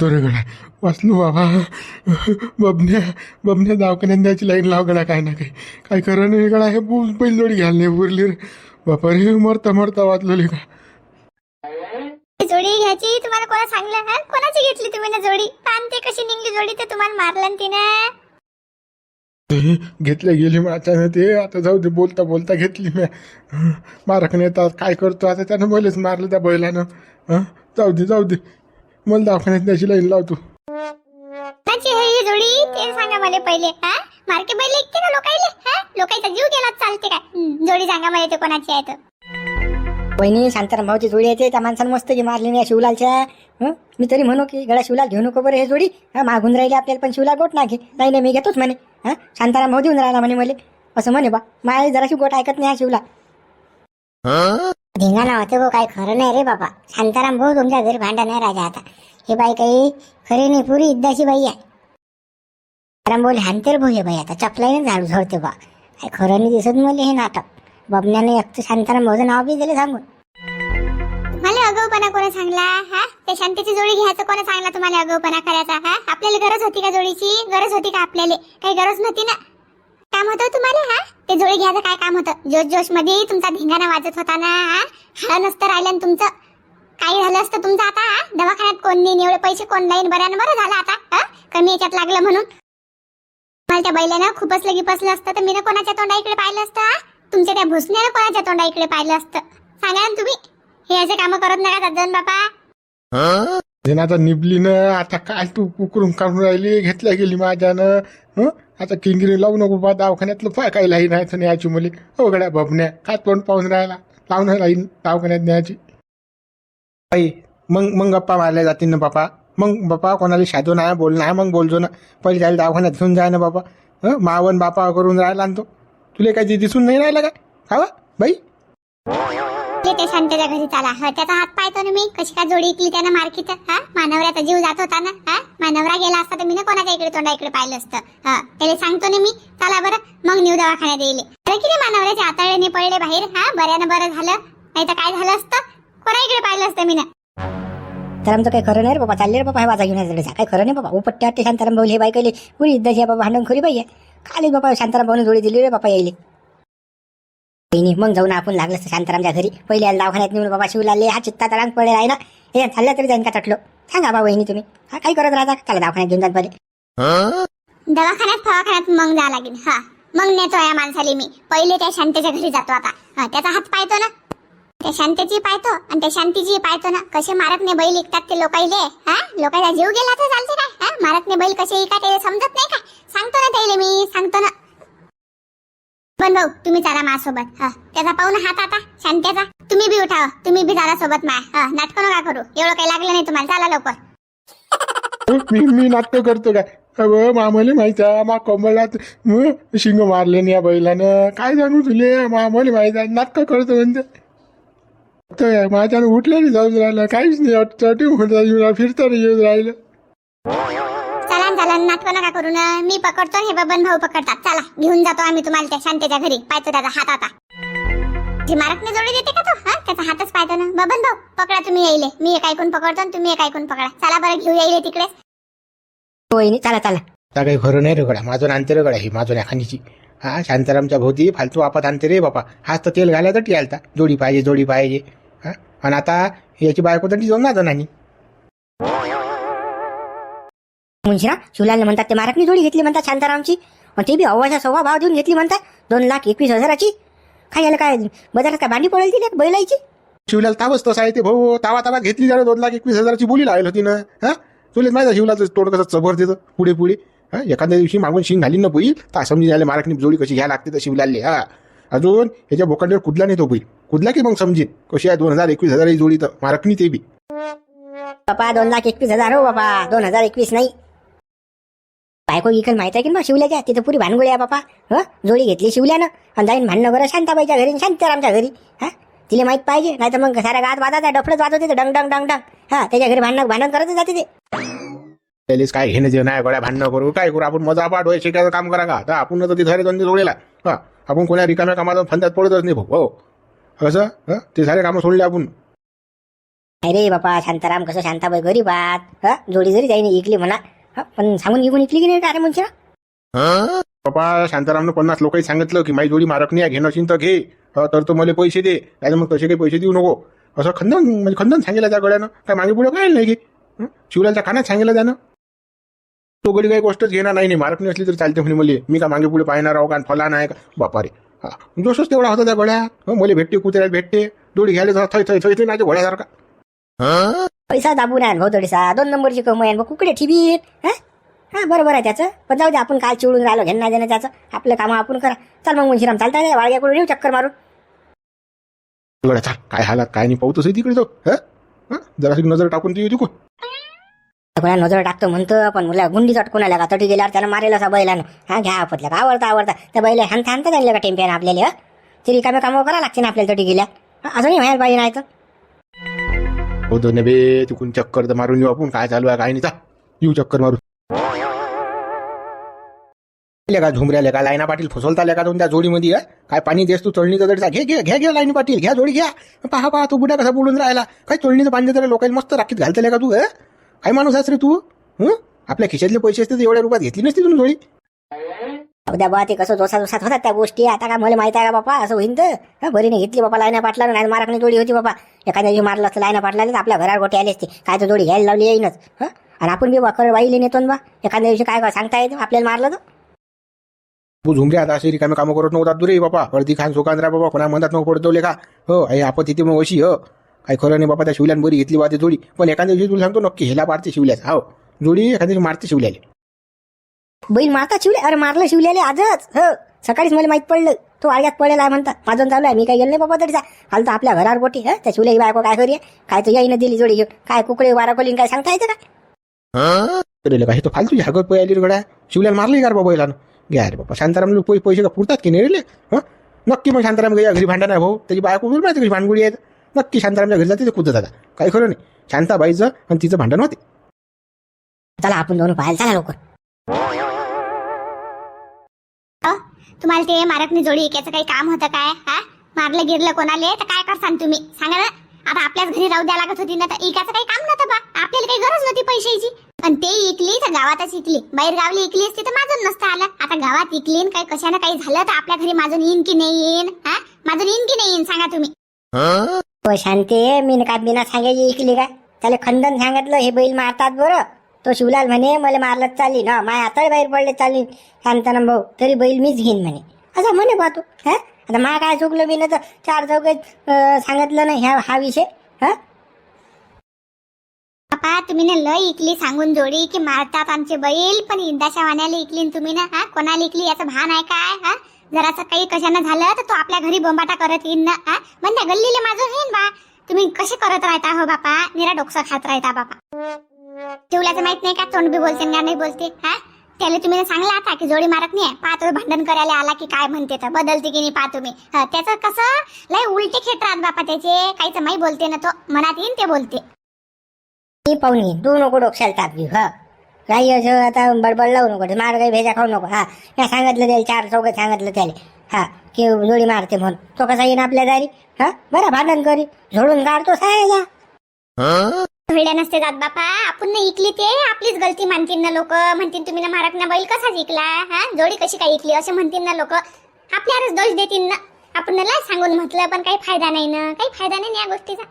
वाचतो रे गड्या वाचलो बाबा. बबन्या बबन्या दवाखान्यात द्यायची लाईन लाव गड्या काय ना काही काय खरं नाही गड्या हे बु- बैलजोडी घ्यायला नाही उरली रे बापा रे मरता मरता वाचलो का? जोडी घ्यायची? तुम्हाला कोणा सांगलं? हा? कोणाची घेतली तुम्ही ना जोडी? पान ते कशी निघली जोडी ते तुम्हाला मारलं ना तिनं? ते घेतले गेली मग अचानक ते आता जाऊ दे बोलता बोलता घेतली मी मारक नेतात काय करतो? आता त्यानं मलाच मारलं त्या बैलानं. हं? जाऊ दे जाऊ दे. मला दवाखान्यात द्यायची लाईन लावतो. ही जोडी? ते सांगा मला पहिले हा? मार्के बैल ऐकते ना लोकायले हा? लोकांचा जीव गेला चालते काय? हं, जोडी सांगा मला ते कोणाची आहे तर. वहिनी शांताराम भाऊची जोडी येते त्या माणसानं मस्त की मारली नाही शिवलालच्या. हं? मी तरी म्हणू की गळा शिवलाल घेऊ नको बरं हे जोडी. हा मागून राहिली आपल्याला पण शिवलाल गोट ना घे नाही नाही मी घेतोच म्हणे. हा? शांताराम भाऊ देऊन राहिला म्हणे मला. असं म्हणे बा माय जराशी गोट ऐकत नाही हा शिवला धिंगाणा होते भाऊ काही खरं नाही रे बाबा शांताराम भाऊ तुमच्या घरी भांडण नाही राजा आता. हे बाई काही खरी नाही पुरी इद्दाची बाई आहे. शांताराम भाऊ हानतेर भाऊ हे बाई आता. चपलाईने झाडू झडते बा. काय खरं नाही दिसत मला हे नाटक. बबण्याने एक शांताराम भाऊचं नाव बी दिलं सांगून. मला अगवपणा कोणा सांगला? हा? त्या शांतीची जोडी घ्यायचं कोणा सांगला तुम्हाला अगवपणा करायचा? हा? आपल्याला गरज होती का जोडीची? गरज होती का आपल्याला? काही गरज नव्हती ना? काम होतं तुम्हाला हा? ते जुळे घ्यायचं काय काम होतं? जोश जोशमध्ये तुमचा धिंगाणा वाजत होता ना हा? नसतं राहिलं ना तुमचं. काय झालं असतं तुमचं आता हा? दवाखान्यात कोण नाही एवढे पैसे कोण लाईन बऱ्यानं बरं झालं आता हा? कमी याच्यात लागलं म्हणून. मला त्या बैलानं खूपच लगी पसलं असतं तर मी कोणाच्या तोंडा इकडे पाहिलं असतं हा? तुमच्या त्या भुसण्यानं कोणाच्या तोंडा इकडे पाहिलं असतं? सांगा ना तुम्ही. हे असे कामं करत नका सज्जन बापा. आता निबली ना आता काय तू उकरून काढून राहिली? घेतल्या गेली माझ्यानं आता किंगिरी लावू नको बा दवाखान्यातलं पाय काय लाईन आहे तर न्यायची मुली. हो गड्या बबन्या काय तोंड पाहून राहिला. लावून लाईन दवाखान्यात न्यायची. आई मग मग गप्पा मारल्या जातील ना बापा. मग बापा कोणाला शादो नाही बोल नाही मग बोलजो ना. पहिले जायला दवाखान्यात घेऊन जाय ना बापा. हं? मावन बापा करून राहिला ना तो. तुला काय दिसून नाही राहिला काय हा बाई? ते त्या घरी चाला हा त्याचा हात पाहतो ना मी कशी काय जोडी इकली त्यानं मार्कीत हा मानवऱ्याचा जीव जात होता ना हा मानवरा गेला असता तर मी ना कोणाच्या इकडे तोंडा इकडे पाहिलं असतं हा त्याला सांगतो ना मी चला बरं मग न्यू दवाखान्यात येईल. अरे नाही मानवऱ्याचे आतळले नाही पडले बाहेर हा बऱ्यानं बरं झालं नाही तर काय झालं असतं? कोणा इकडे पाहिलं असतं मी ना तर आमचं काही खरं नाही रे बाबा चालले रे बाबा हे वाजा घेऊन काय काही खरं नाही बाबा उपट्ट्या अट्टे शांताराम भाऊ हे बाई केले पुरी इद्दाची बाबा भांडण खरी बाई आहे. खाली बाबा शांताराम भाऊने जोडी दिली रे बाबा यायले. बहिणी मग जाऊन आपण लागलं असतं शांतारामच्या घरी. पहिले याला दवाखान्यात नेऊन बाबा शिवलाले हा चित्ता तळांग पडेल आहे ना. हे चाललं तरी जाईन का तटलो सांगा बाबा बहिणी तुम्ही हा काय करत राहता त्याला दवाखान्यात घेऊन जात पहिले दवाखान्यात फवाखान्यात मग जा लागेल हा. मग नेतो या माणसाला मी. पहिले त्या शांतेच्या घरी जातो आता. हा त्याचा हात पाहतो ना. त्या शांतेची पाहतो आणि त्या शांतीची पाहतो ना. कसे नाही बैल इकतात ते लोकाईले हा? लोकांचा जीव गेला तर चालते काय हा? मारकने बैल कसे ऐका समजत नाही का? सांगतो ना त्याला मी सांगतो ना. पण भाऊ हो, तुम्ही चला माझ्यासोबत. हा त्याचा पाहून हात आता शांत्याचा तुम्ही बी उठाव तुम्ही बी चला सोबत माय. हा नका करू. एवढं काही लागलं नाही तुम्हाला. चला लवकर. मी मी नाटक करतो काय? अगं मामाले माहिती आहे मा कमळात शिंग मारले नाही या बैलानं. काय सांगू तुले? मामाले माहिती आहे नाटक करतो म्हणते. तर माझ्यानं उठलं जाऊन राहिलं. काहीच नाही चटी म्हणता फिरता नाही येऊन राहिलं. चला नाटकं नका करू ना. मी पकडतो हे बबन भाऊ पकडतात. चला घेऊन जातो आम्ही तुम्हाला त्या शांतेच्या घरी. पाहतो त्याचा हात आता. जी मारकने जोडी देते का तो? हा त्याचा हातच पाहतो ना. बबन भाऊ पकडा तुम्ही येईले मी एक ऐकून पकडतो आणि तुम्ही एक ऐकून पकडा. चला बरं घेऊ येईले तिकडे. वहिनी चला चला. त्या काही खरं नाही रे गड्या. माझं आणते रे गड्या ही माझं खाणीची. हा शांतारामच्या भोवती फालतू वापत आणते रे बापा. हाच तर तेल घालायचं टियालता. जोडी पाहिजे जोडी पाहिजे. हा आणि आता याची बायको तर जाऊन ना मुंशिरा शिवलालने म्हणतात ते मारकनी जोडी घेतली म्हणतात शांतारामची. ते बी अव्वाच्या सव्वा भाव देऊन घेतली म्हणतात. दोन लाख एकवीस हजाराची. काय याला काय बाजारात काय भांडी पडेल दिली बैलायची शिवल्याला तावच तसं आहे ते भाऊ. तावा तावा घेतली जरा दोन लाख एकवीस हजाराची बोली लावेल होती ना. हा? तुला माहिती शिवलाचं तोड कसं चबर देतं पुढे पुढे. हा? एखाद्या दिवशी मागून शिंग घाली न बैल तर समजी झाले मारकनी जोडी कशी घ्या लागते तर शिवलाले हा. अजून ह्याच्या बोकांडीवर कुदला नाही तो बैल कुदला की मग समजेल कशी आहे दोन हजार एकवीस हजाराची जोडी तर मारकनी ते बी. बापा दोन लाख एकवीस हजार हो बाबा दोन हजार एकवीस नाही. बायको इकडे माहीत आहे की बा शिवल्याच्या तिथं पुरी भानगोळी आहे बापा. ह? जोडी घेतली शिवल्यानं. आणि जाईन भांडणं बरं शांताबाईच्या घरी आणि शांतारामच्या घरी. हा? तिला माहीत पाहिजे नाही तर मग साऱ्या गावात वाजत आहे डफडच वाजवते ते डंग डंग डंग डंग. हा? त्याच्या घरी भांडण भांडण करत जाते ते. त्यालेच काय घेणं देणं आहे गड्या भांडणं करू. काय करू? आपण मजा पाठ शिकायचं काम करा का? तर आपण तर तिथे दोन जोडलेला हा? आपण कोणा रिकाम्या कामात फंद्यात पडतच नाही भाऊ हो. कसं? हं? ते सारे कामं सोडले आपण. अरे बापा शांताराम कसं शांताबाई गरीब आहात. हा? जोडी जरी जाईन इकली म्हणा. हा, पण सांगून इकून इकली की नाही अरे म्हणजे बाबा शांतारामनं पन्नास लोकांनी सांगितलं की माझी जोडी मारकणी आहे घेणं असेल तर घे. तर तो मला पैसे दे. नाही मग तसे काही पैसे देऊ नको. असं खंदन म्हणजे खंदन सांगितलं त्या गड्यानं काय मागे पुढे काय नाही घे. हं? शिवलालच्या कानात सांगितलं त्यानं. तो गडी काही गोष्टच घेणार नाही नाही मारकणी असली तरी चालते म्हणे मला. मी का मागे पुढे पाहणार आहो का आणि फला नाही का? बापा रे हा जोशच तेवढा होता त्या गड्या मला भेटते कुत्र्याला भेटते. जोडी घ्यायला थै थै थै थै नाही घोड्यासारखा. पैसा दाबून आहे भाऊ थोडीसा. दोन नंबरची कमाई आहे भाऊ. कुकडे ठिबीत हा? हा बरोबर आहे त्याचं. पण जाऊ दे आपण काय चिवडून राहिलो घेणं देणं त्याचं. आपलं काम आपण करा. चल मग मुंशीराम चालता नाही वाळग्याकडून येऊ चक्कर मारून. गड्या चाल. काय हालात काय नाही पाहतोस तिकडे तो. हं? जराशी नजर टाकून ती तिकून कोणा नजर टाकतो म्हणतो पण मुला गुंडी चटकून आल्या का? तटी गेल्यावर त्यानं मारेल असा बैलानं. हा घ्या आपतल्या का आवडता आवडता? त्या बैला हान हानता जाईल का टेम्पियानं आपल्याला हं? ते रिकामे कामं करा लागते ना आपल्याला तटी गेल्या. अजूनही व्हायला पाहिजे नाही तर. हो दोन बे तिकून चक्कर तर मारून येऊ आपण. काय चालू आहे काय नाही. चा येऊ चक्कर मारून. का झुमऱ्याले का लाईना पाटील? फसवता का दोन त्या जोडीमध्ये हं? काय पाणी देस तू चळणीचं दडचा घे घे घ्या घ्या लाईनी पाटील घ्या जोडी घ्या. पहा पहा तू बुड्या कसा बोलून राहिला. काय चळणीचं पाणी तर लोकांनी मस्त राखीत घालतं का तू काय माणूस आहेस रे तू हं? आपल्या खिशातले पैसे असते तर एवढ्या रुपयात घेतली नसती तुम्ही जोडी. उद्या बा ते कसं जोसा जोसात होतात त्या गोष्टी. आता काय मला माहिती आहे का बापा? असं होईन तर? बरीने घेतली बापा लायना पाटला नाही मारकणी जोडी होती बापा. एखाद्या दिवशी मारलं असतं लायना पाटला तर आपल्या घरावर गोटे आले असते. काय तर जोडी घ्यायला लावली येईनच. आणि आपण बी वाकर वाईले नेतो ना बा. एखाद्या दिवशी काय सांगता येते? आपल्याला मारलं तर? तू झुमऱ्या आता अशी रिकामे कामं करत नव्हता दुरे बापा. हळदी खान सुकांद्रा बाबा कोणा म्हणतात नको पडतो का? हो आई आपण तिथे मग अशी हो. काय खरं नाही बाबा त्या शिवल्यान बरी घेतली वाते जोडी. पण एखाद्या दिवशी तुला सांगतो नक्की हेला पाडते शिवल्यास. हो जोडी एखाद्या दिवशी मारते शिवल्याला. बैल मारता शिवले अरे मारलं शिवलेले आजच. हो सकाळीच मला माहीत पडलं. तो आळ्यात पडेला आहे म्हणतात माझं चालू आहे मी काय गेलो नाही बाबा तरीचा हाल तर आपल्या घरावर गोटी हं त्या शिवल्याची बायको काय करूया? काय तर येईन दिली जोडी घेऊन. काय कुकडे वारा कोलीन काय सांगता येतं का? अरे का? हे तर फालतू हागत पै आली रे गड्या. शिवल्याला मारली का रे बाबा बैलानं? घ्या रे बाबा. शांताराम लोक पैसे पैसे का पुरतात की नाही रे हं? नक्की मग शांताराम घरी घरी भांडण आहे भाऊ. त्याची बायको बोल माहिती कशी भांडगुडी आहेत नक्की शांतारामच्या घरी जाते ते कुदत आता काही खरं नाही. शांताबाईचं आणि तिचं भांडण होते. चला आपण दोन पाहायला चला लवकर. तुम्हाला ते मारकनी जोडी एकाचं काही काम होतं काय? हा? मारलं गिरलं कोणाले? तर काय करसान तुम्ही? सांगा ना. आता आपल्याच घरी राहू द्या लागत होती ना तर इकाचं काही काम नव्हतं बा. आपल्याला काही गरज नव्हती पैशाची. आणि ते इकली तर गावातच इकली. बाहेर गावली इकली असती तर माझून नसतं आलं. आता गावात इकली काही कशानं काही झालं तर आपल्या घरी माझून येईन की नाही येईन? हा? माझून येईन की नाही येईन सांगा तुम्ही. हो शांती. मी काय बिना सांगायची इकली काय? त्याला खंडन सांगितलं हे बैल मारतात बरं. तो शिवलाल म्हणे मला मारलं चालली ना माय आता बाहेर पडले चालली. शांताराम भाऊ तरी बैल मीच घेईन म्हणे. असं म्हणे बा तू हा? आता मा काय चुकलं मी ना तर चार चौकात सांगितलं नाही ह्या हा विषय हा? बापा तुम्ही ना लय इकली सांगून जोडी की मारतात आमचे बैल पण इंदाच्या वाण्याला इकली न तुम्ही ना हा? कोणाला इकली याचं भान आहे काय हा? जरासं काही कशानं झालं तर तो आपल्या घरी बोंबाटा करत येईन ना हा? म्हणजे गल्लीला माझं होईन बा. तुम्ही कसे करत राहता हो बापा? निरा डोकसा खात राहता बापा. ठेवल्याचं माहीत नाही का? तोंड बी बोलते ना नाही बोलते. हा? त्याला तुम्ही सांगला आता की जोडी मारत नाही पहा तुम्ही भांडण करायला आला की काय म्हणते तर? बदलते की नाही पहा तुम्ही? हा, त्याचं कसं? लय उलटे खेट राहत बापा त्याचे. काहीच माही बोलते ना तो. मनात येईन ते बोलते. मी पाहुणी तू नको डोक्याला ताप घेऊ हा. काही असं आता बडबड लावू नको. मार काही भेजा खाऊ नको हा. मी सांगितलं त्याला चार चौकात सांगितलं त्याला हा. की जोडी मारते म्हणून. तो कसा येईन आपल्या दारी? हा? बरं भांडण करी. झोडून काढतो सायला. वेड्या नसते जात बापा. आपण ना इकली ते. आपलीच गलती मानतील ना लोक. म्हणतील तुम्ही ना मारक ना बैल कसा जिंकला? हा? जोडी कशी काय इकली असे म्हणतील ना लोक. आपल्यावरच दोष देतील ना. आपण ना सांगून म्हटलं पण काही फायदा नाही ना. काही फायदा नाही या गोष्टीचा.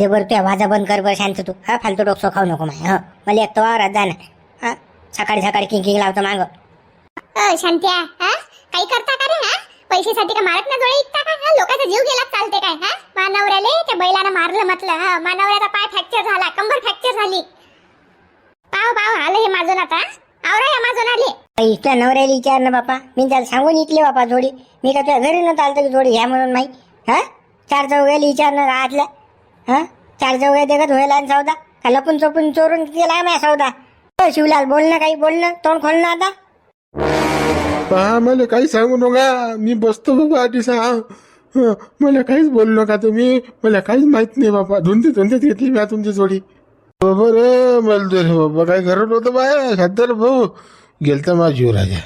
ते बरं त्या वाजा बंद कर बरं शांत तू. हा फालतू डोकं खाऊ नको माय. हा. मला एक तो वावरात जा ना. हा? सकाळी सकाळी किंग किंग लावतो मागं. शांत्या. हा? काही करता का रे हा? पैशासाठी का मारत ना जोडे इकता का? हा लोकांचा जीव गेला चालते काय हा मानवऱ्याले? त्या बैलानं मारलं म्हटलं. हा मानवऱ्याचा पाय फ्रॅक्चर झाला कंबर फ्रॅक्चर झाली. पाव पाव आलं हे माझून आता आवरा या माझून आले इथल्या नवऱ्याला विचार ना बापा. मी त्याला सांगून इकले बापा जोडी. मी का तुझ्या घरी न चालतं की जोडी घ्या म्हणून माही हा? चार चौघ्याला विचार ना आतल्या. हा? चार चौघ्या देखत व्हायला आणि सौदा. का लपून चोपून चोरून केला माझ्या सौदा? हो, शिवलाल बोल ना काही बोल ना. तोंड खोल ना आता. पहा मला काही सांगू नका. मी बसतो बाबा आधी सांग. मला काहीच बोललो का तुम्ही? मला काहीच माहीत नाही बाबा. धुंदी धुंदीत घेतली मी तुमची जोडी. बाबा रे मला बाबा काय घरून होतं बाय? शांतर भाऊ. गेलता मा जीव राजा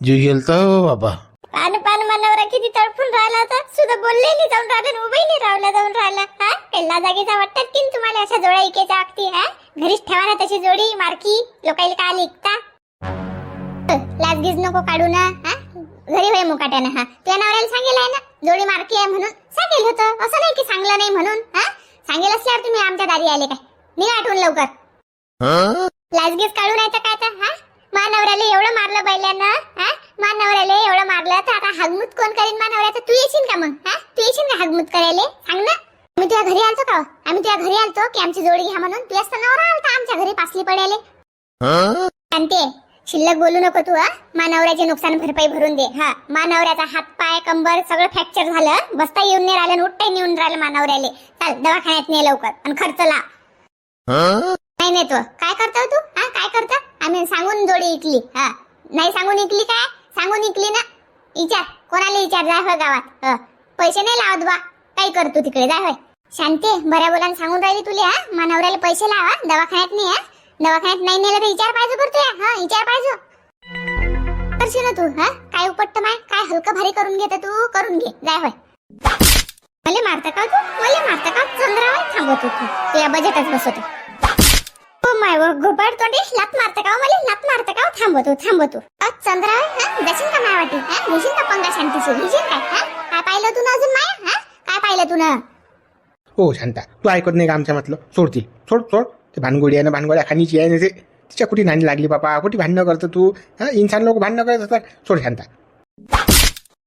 जीव गेलता हो बाबा. पान पान मानावर किती तडफून राहिला होता. सुद्धा बोललेली जाऊन राहिला उभी नाही राहिला जाऊन राहिला. हा? केल्ला जागेचा वाटतात की तुम्हाला अशा जोड्या इकेच्या अगती हा? घरीच ठेवा ना तशी जोडी मारकी. लोकाईला काय लिखता लाजगीज नको काढू ना हा? घरी होय मुकाट्यानं हा. त्या नवऱ्याला सांगेल आहे ना जोडी मारकी आहे म्हणून. सांगेल होतं. असं नाही की सांगलं नाही म्हणून हा. सांगेल असल्यावर तुम्ही आमच्या दारी आले काय? निघा आठवून लवकर. लाजगीज काढून यायचं काय तर हा? मानवऱ्याला एवढं मारलं बैल्यानं हा? मानवऱ्याला एवढं मारलं तर आता हागमुत कोण करीन मानवऱ्याचं तू येशील का मग हा? तू येशील का हागमुत करायला? सांग ना. आम्ही तुझ्या घरी आलतो का हो? आम्ही तुझ्या घरी आलतो की आमची जोडी घ्या म्हणून. तू असता नवरा आलता आमच्या घरी पासली पडायले. शांते शिल्लक बोलू नको तू हा? मा नवऱ्याचे नुकसान भरपाई भरून दे. हा. मा नवऱ्याचा हात पाय कंबर सगळं फ्रॅक्चर झालं. बसता येऊन नाही राहिलं उठता येऊन राहिलं मा नवऱ्याले चाल दवाखान्यात ने लवकर आणि खर्च ला. नाही नाही तो काय करतो तू? हा काय करतो? आम्ही सांगून जोडी इकली. हा. नाही सांगून इकली काय? सांगून इकली ना. विचार. कोणाला विचार? जाय होय गावात. पैसे नाही लावत बा. काही कर तू तिकडे. जाय होय. शांते बऱ्या बोलान सांगून राहिली तुला हा? मा नवऱ्याला पैसे लावा. दवाखान्यात नाही हा दवाखान्यात नाही नेलं तर विचार पाहिजे करतोय हा विचार पाहिजे. करशील ना तू हा? काय उपटत माय? काय हलकं भारी करून घेत तू? करून घे. जाय होय. मले मारता का तू? मले मारता का? चंद्रावर थांबवतो तू या बजेटच बसवतो. हो माय व घोबाड तोंडी लात मारता का हो मले मला? लात मारता का हो? थांबवतो थांबवतो अ, चंद्रावर हा? जाशील का माय वाटी? हा? घेशील का पंगा शांतीची घेशील काय? हा? काय पाहिलं तू ना अजून माय? हा? काय पाहिलं तू ना हो शांता. तू ऐकत नाही का आमच्या म्हटलं सोडतील. सोड सोड. ते भानगोडी आहे ना भानगोड्या खानीची आहे ना ते तिच्या कुठे नाणी लागली बापा? कुठे भांडणं करतो तू? हा इन्सान लोक भांडणं करत असतात. सोड शांता.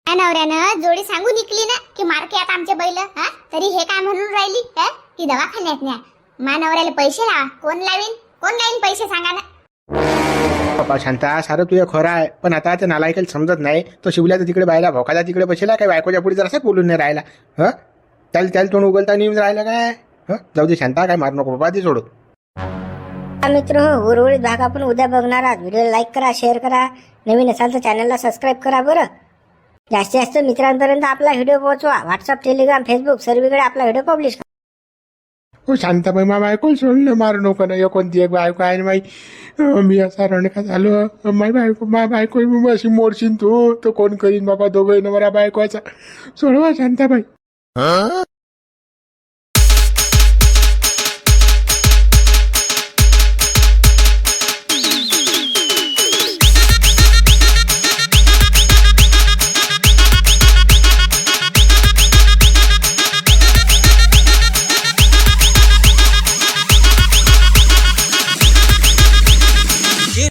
नवऱ्यानं जोडी सांगून निकली ना की मारके आता आमचे बैल हा? तरी हे काय म्हणून राहिली हा? की दवाखान्यात न्या. मा नवऱ्याला पैसे लावा. कोण लावीन? कोण लावीन पैसे सांगा ना. बापा शांता सारं तुझं खरं आहे. पण आता त्या नालायकाला समजत नाही. तो शिवल्याचा तिकडे बायला भोकाचा तिकडे बसेला काय? बायकोच्या पुढे जरासा बोलून नाही राहिला. हं? त्याला त्याला तोंड उगलता नेऊन राहिला काय? हं? जाऊ दे शांता काय मारू नको बाबा ते सोडू हा मित्र हो उर्वरित भाग आपण उद्या बघणार आहात. व्हिडिओ लाईक करा शेअर करा. नवीन असाल तर चॅनलला सबस्क्राईब करा बरं. जास्तीत जास्त मित्रांपर्यंत आपला व्हिडिओ पोहोचवा. व्हॉट्सअप टेलिग्राम फेसबुक सर्वीकडे आपला व्हिडिओ पब्लिश करा. हो शांताबाई मा बायको सोडलं मारू नको. ना कोणती एक बायको आहे ना माई मी असा रणका झालो माय बायको मा बायको मग अशी मोडशीन तू. तो कोण करीन बाबा दोघं नवरा बायकोचा. सोडवा शांताबाई